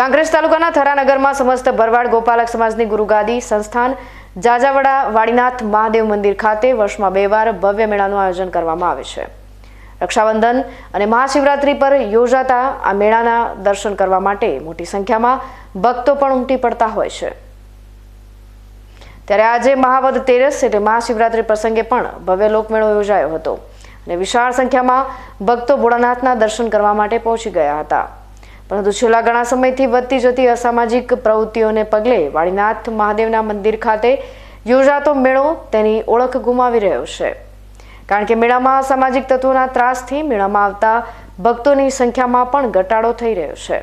કાંકરેજ તાલુકાના થરાનગરમાં સમસ્ત ભરવાડ ગોપાલક સમાજની ગુરુગાદી સંસ્થાન જાજાવડા વાડીનાથ મહાદેવ મંદિર ખાતે વર્ષમાં બે વાર ભવ્ય મેળાનું આયોજન કરવામાં આવે છે. રક્ષાબંધન અને મહાશિવરાત્રી પર યોજાતા આ મેળાના દર્શન કરવા માટે મોટી સંખ્યામાં ભક્તો પણ ઉમટી પડતા હોય છે. ત્યારે આજે મહાવદ તેરસ એટલે મહાશિવરાત્રી પ્રસંગે પણ ભવ્ય લોકમેળો યોજાયો હતો અને વિશાળ સંખ્યામાં ભક્તો ભોળાનાથના દર્શન કરવા માટે પહોંચી ગયા હતા. પરંતુ છેલ્લા ઘણા સમયથી વધતી જતી અસામાજિક પ્રવૃત્તિઓને પગલે વાળીનાથ મહાદેવના મંદિર ખાતે યોજાતો મેળો તેની ઓળખ ગુમાવી રહ્યો છે. કારણ કે મેળામાં સામાજિક તત્વોના ત્રાસથી મેળામાં આવતા ભક્તોની સંખ્યામાં પણ ઘટાડો થઈ રહ્યો છે.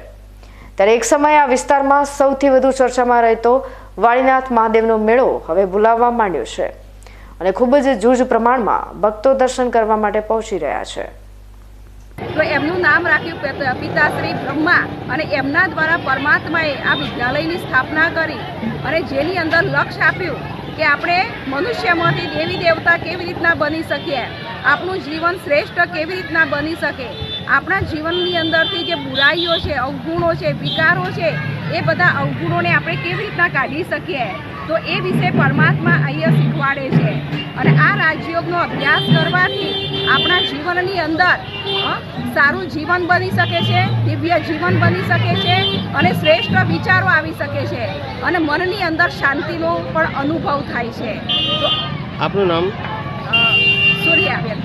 ત્યારે એક સમયે આ વિસ્તારમાં સૌથી વધુ ચર્ચામાં રહેતો વાળીનાથ મહાદેવનો મેળો હવે ભૂલાવવા માંડ્યો છે અને ખૂબ જ જૂજ પ્રમાણમાં ભક્તો દર્શન કરવા માટે પહોંચી રહ્યા છે. તો એમનું નામ રાખ્યું પિતા- પિતાશ્રી બ્રહ્મા અને એમના દ્વારા પરમાત્માએ આ વિદ્યાલયની સ્થાપના કરી અને જેની અંદર લક્ષ્ય આપ્યું કે આપણે મનુષ્યમાંથી દેવી દેવતા કેવી રીતના બની શકીએ, આપણું જીવન શ્રેષ્ઠ કેવી રીતના બની શકે, આપણા જીવનની અંદરથી જે બુરાઈઓ છે, અવગુણો છે, વિકારો છે, એ બધા અવગુણોને આપણે કેવી રીતના કાઢી શકીએ, તો એ વિશે પરમાત્મા અહીંયા શીખવાડે છે. અને આ રાજયોગનો અભ્યાસ કરવાથી આપણા જીવનની અંદર સારું જીવન બની શકે છે દિવ્ય જીવન બની શકે છે અને શ્રેષ્ઠ વિચારો આવી શકે છે અને મનની અંદર શાંતિનો પણ અનુભવ થાય છે. આપનું નામ? સૂર્યાબેન